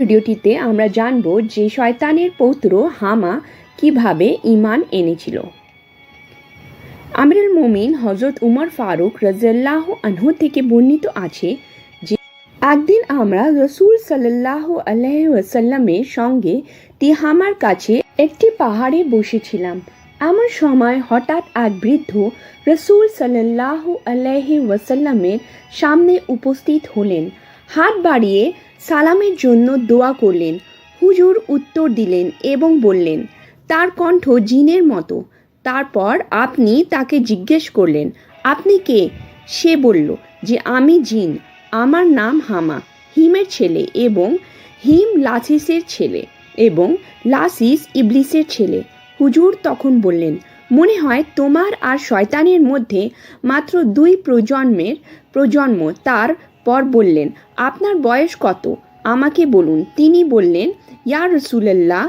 ভিডিওটিতে আমরা জানব যে শয়তানের পৌত্র হামা কীভাবে ঈমান এনেছিল। আমিরুল মুমিন হজরত উমর ফারুক রাজিয়াল্লাহ আনহু থেকে বর্ণিত আছে যে একদিন আমরা রসুল সাল্লাহ আলহামের সঙ্গে তিহামার কাছে একটি পাহাড়ে বসেছিলাম। এমন সময় হঠাৎ এক বৃদ্ধ রসুল সাল্লাহ আলহি ওয়াসাল্লামের সামনে উপস্থিত হলেন। হাত বাড়িয়ে সালামের জন্য দোয়া করলেন। হুজুর উত্তর দিলেন এবং বললেন, তার কণ্ঠ জিনের মতো। তারপর আপনি তাকে জিজ্ঞেস করলেন, আপনি কে? সে বলল, যে আমি জিন। আমার নাম হামা, হিমের ছেলে এবং হিম লাসিসের ছেলে এবং লাসিস ইবলিসের ছেলে। হুজুর তখন বললেন, মনে হয় তোমার আর শয়তানের মধ্যে মাত্র দুই প্রজন্মের প্রজন্ম তার পর বললেন, আপনার বয়স কত? আমাকে বলুন। তিনি বললেন, ইয়া রসুলাল্লাহ,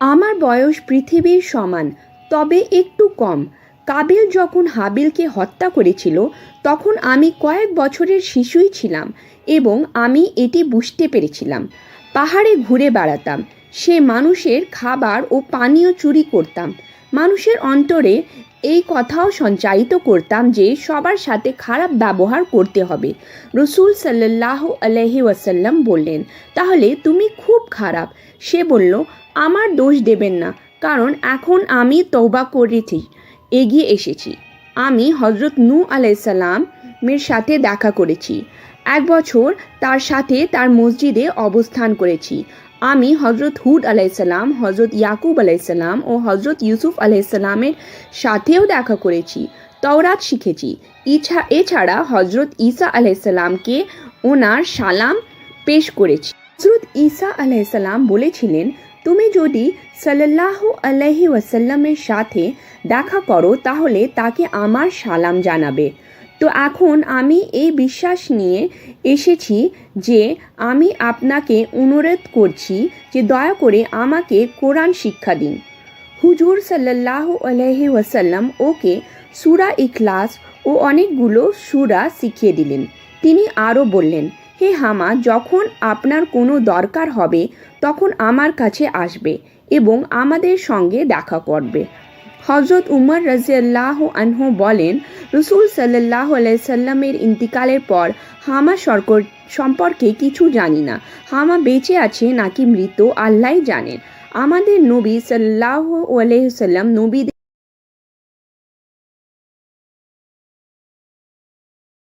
আমার বয়স পৃথিবীর সমান, তবে একটু কম। কাবিল যখন হাবিলকে হত্যা করেছিল, তখন আমি কয়েক বছরের শিশুই ছিলাম এবং আমি এটি বুঝতে পেরেছিলাম। পাহাড়ে ঘুরে বেড়াতাম, সে মানুষের খাবার ও পানীয় চুরি করতাম। মানুষের অন্তরে এই কথাও সঞ্চারিত করতাম যে সবার সাথে খারাপ ব্যবহার করতে হবে। রসুল সাল্লাহ আলহি ওয়াসাল্লাম বললেন, তাহলে তুমি খুব খারাপ। সে বলল, আমার দোষ দেবেন না, কারণ এখন আমি তৌবা করেছি, এগিয়ে এসেছি। আমি হজরত নু আলাইসাল্লামের সাথে দেখা করেছি। এক বছর তার সাথে তার মসজিদে অবস্থান করেছি। আমি হজরত হুড আলাইসাল্লাম হজরত ইয়াকুব আলাইসাল্লাম ও হজরত ইউসুফ আলাইসাল্লামের সাথেও দেখা করেছি, তওরাত শিখেছি। ইছা, এছাড়া হজরত ঈসা আলাইসাল্লামকে ওনার সালাম পেশ করেছি। হজরত ঈসা আলাইসাল্লাম বলেছিলেন, তুমি যদি সাল্লাহ আলহি ওয়াসাল্লামের সাথে দেখা করো, তাহলে তাকে আমার সালাম জানাবে। তো এখন আমি এই বিশ্বাস নিয়ে এসেছি যে আমি আপনাকে অনুরোধ করছি যে দয়া করে আমাকে কোরআন শিক্ষা দিন। হুজুর সাল্লাহ আলহি ওয়াসাল্লাম ওকে সুরা ইখলাস ও অনেকগুলো সুরা শিখিয়ে দিলেন। তিনি আরও বললেন, হে হামা, যখন আপনার কোনো দরকার হবে, তখন আমার কাছে আসবে এবং আমাদের সঙ্গে দেখা করবে। হজরত উমর রাজিয়াল্লাহ আনহু বলেন, রসুল সাল্লাহ আলাইসাল্লামের ইন্তিকালের পর হামা সরকার সম্পর্কে কিছু জানি না। হামা বেঁচে আছে নাকি মৃত আল্লাহ জানেন। আমাদের নবী সাল্লাহ আলাইসাল্লাম নবীদের